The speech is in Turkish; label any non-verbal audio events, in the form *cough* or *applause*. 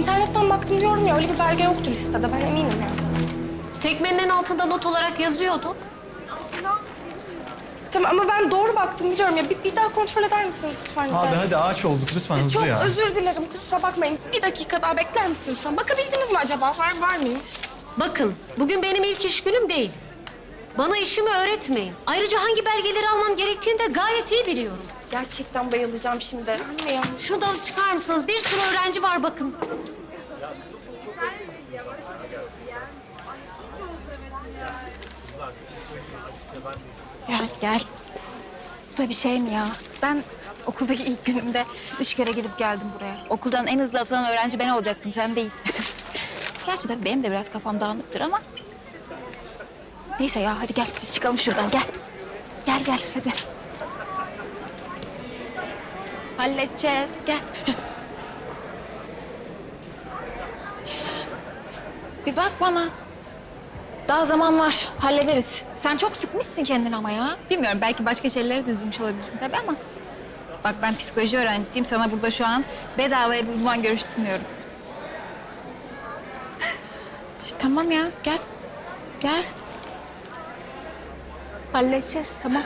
İnternetten baktım diyorum ya öyle bir belge yoktu listede ben eminim yani. Sekmenin altında not olarak yazıyordu. Tamam ama ben doğru baktım biliyorum ya. Bir, bir daha kontrol eder misiniz lütfen? rica Abi etsem? hadi ağaç olduk lütfen hızlı Çok ya. özür dilerim kusura bakmayın. Bir dakika daha bekler misiniz lütfen? Bakabildiniz mi acaba? Var, var mıymış? Bakın, bugün benim ilk iş günüm değil. Bana işimi öğretmeyin. Ayrıca hangi belgeleri almam gerektiğini de gayet iyi biliyorum. Gerçekten bayılacağım şimdi. Anne ya. Şunu da çıkar mısınız? Bir sürü öğrenci var bakın. Gel gel. Bu da bir şey mi ya? Ben okuldaki ilk günümde üç kere gidip geldim buraya. Okuldan en hızlı atılan öğrenci ben olacaktım, sen değil. *laughs* Gerçi tabii benim de biraz kafam dağınıktır ama... Neyse ya hadi gel biz çıkalım şuradan gel. Gel gel hadi. Halledeceğiz gel. Şşt, Bir bak bana. Daha zaman var. Hallederiz. Sen çok sıkmışsın kendini ama ya. Bilmiyorum belki başka şeylere de üzülmüş olabilirsin tabii ama. Bak ben psikoloji öğrencisiyim. Sana burada şu an bedavaya bir uzman görüşü sunuyorum. İşte tamam ya. Gel. Gel. Halledeceğiz tamam.